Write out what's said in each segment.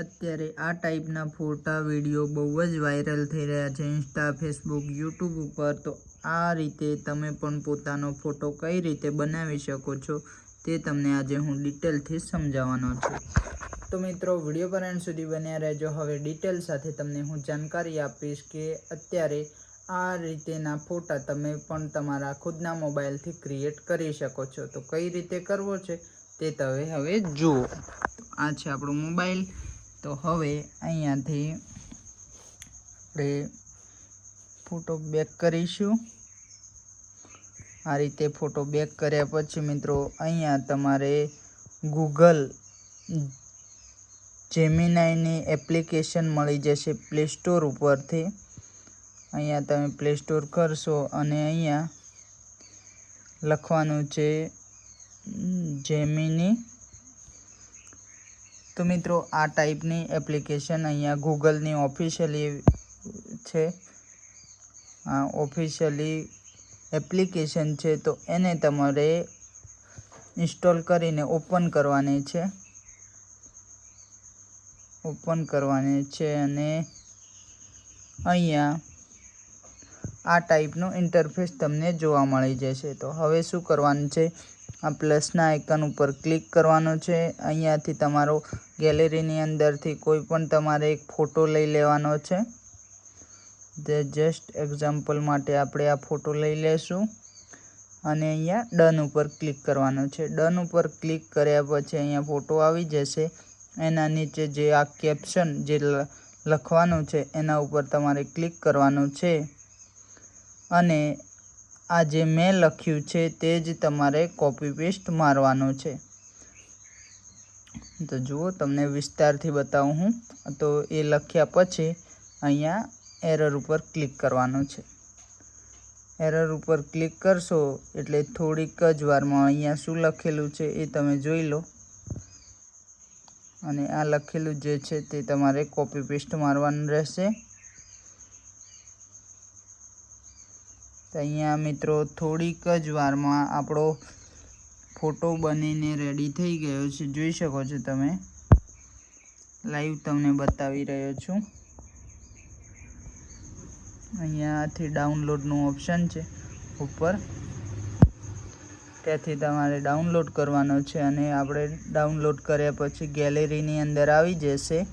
અત્યારે આ ટાઈપના ફોટા, વીડિયો બહુ જ વાયરલ થઈ રહ્યા છે ઇન્સ્ટા ફેસબુક યુટ્યુબ ઉપર. તો આ રીતે તમે પણ પોતાનો ફોટો કઈ રીતે બનાવી શકો છો તે તમને આજે હું ડિટેલથી સમજાવવાનો છું. તો મિત્રો, વીડિયો પર એન્ડ સુધી બન્યા રહેજો. હવે ડિટેલ સાથે તમને હું જાણકારી આપીશ કે અત્યારે આ રીતેના ફોટા તમે પણ તમારા ખુદના મોબાઈલથી ક્રિએટ કરી શકો છો. તો કઈ રીતે કરવો છે તે તમે હવે જુઓ. આ છે આપણો મોબાઈલ. તો હવે અહીંયાથી આપણે ફોટો બેક કરીશું. આ રીતે ફોટો બેક કર્યા પછી મિત્રો અહીંયા તમારે ગૂગલ જેમિનાઈની એપ્લિકેશન મળી જશે પ્લે સ્ટોર ઉપરથી. અહીંયા તમે પ્લે સ્ટોર કરશો અને અહીંયા લખવાનું છે જેમિની તો મિત્રો, આ ટાઈપની એપ્લિકેશન અહીંયા ગૂગલની ઓફિશિયલી છે. આ ઓફિશિયલી એપ્લિકેશન છે, તો એને તમારે ઇન્સ્ટોલ કરીને ઓપન કરવાની છે. ઓપન કરવાની છે અને અહીંયા આ ટાઈપનું ઇન્ટરફેસ તમને જોવા મળી જશે. તો હવે શું કરવાનું છે? આ પ્લસના આઇકન ઉપર ક્લિક કરવાનું છે. અહીંયાથી તમારો ગેલેરીની અંદરથી કોઈ પણ તમારે એક ફોટો લઈ લેવાનો છે. જે જસ્ટ એક્ઝામ્પલ માટે આપણે આ ફોટો લઈ લેશું. અને અહીંયા ડન ઉપર ક્લિક કરવાનો છે. ડન ઉપર ક્લિક કર્યા પછી અહીંયા ફોટો આવી જશે. એના નીચે જે આ કેપ્શન જે લખવાનું છે, એના ઉપર તમારે ક્લિક કરવાનું છે. અને આ જે મેં લખ્યું છે, તે જ તમારે કોપી પેસ્ટ મારવાનું છે. તો જુઓ, તમને વિસ્તારથી બતાવું હું. તો એ લખ્યા પછી અહીંયા એરર ઉપર ક્લિક કરવાનું છે. એરર ઉપર ક્લિક કરશો એટલે થોડીક જ વારમાં અહીંયા શું લખેલું છે એ તમે જોઈ લો. અને આ લખેલું જે છે તે તમારે કોપી પેસ્ટ મારવાનું રહેશે. તો અહીંયા મિત્રો થોડીક જ વારમાં આપણો ફોટો બનીને રેડી થઈ ગયો છે. જોઈ શકો છો તમે. લાઈવ તમને બતાવી રહ્યો છું. અહીંયાથી ડાઉનલોડનું ઓપ્શન છે ઉપર. ત્યાંથી તમારે ડાઉનલોડ કરવાનો છે અને આપણે ડાઉનલોડ કર્યા પછી ગેલેરીની અંદર આવી જશે.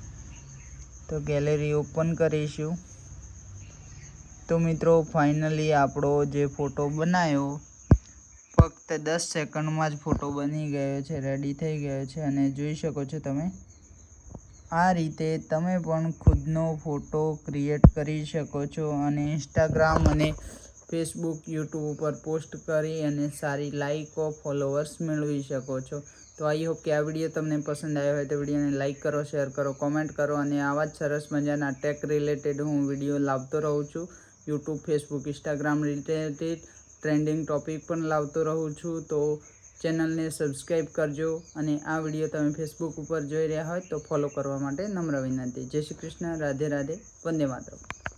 તો ગેલેરી ઓપન કરીશું. તો મિત્રો ફાઇનલી આપણો જે ફોટો બનાવ્યો ફક્ત દસ સેકન્ડમાં જ ફોટો બની ગયો છે રેડી થઈ ગયો છે અને જોઈ શકો છો તમે. આ રીતે તમે પણ ખુદનો ફોટો ક્રિએટ કરી શકો છો અને ઇન્સ્ટાગ્રામ અને ફેસબુક યુટ્યુબ ઉપર પોસ્ટ કરી અને સારી લાઈકો ફોલોવર્સ મેળવી શકો છો. તો આઈ હોપ કે આ વીડિયો તમને પસંદ આવ્યો હોય તો વિડીયોને લાઇક કરો શેર કરો કોમેન્ટ કરો અને આવા જ સરસ મજાના ટેક રિલેટેડ હું વીડિયો લાવતો રહું છું. YouTube Facebook Instagram related trending topic પણ લાવતો રહું છું, તો ચેનલને સબસ્ક્રાઈબ કરજો અને આ વીડિયો તમે ફેસબુક ઉપર જોઈ રહ્યા હોય તો ફોલો કરવા માટે નમ્ર વિનંતી. જય શ્રી કૃષ્ણ. રાધે રાધે. વંદે માતરમ.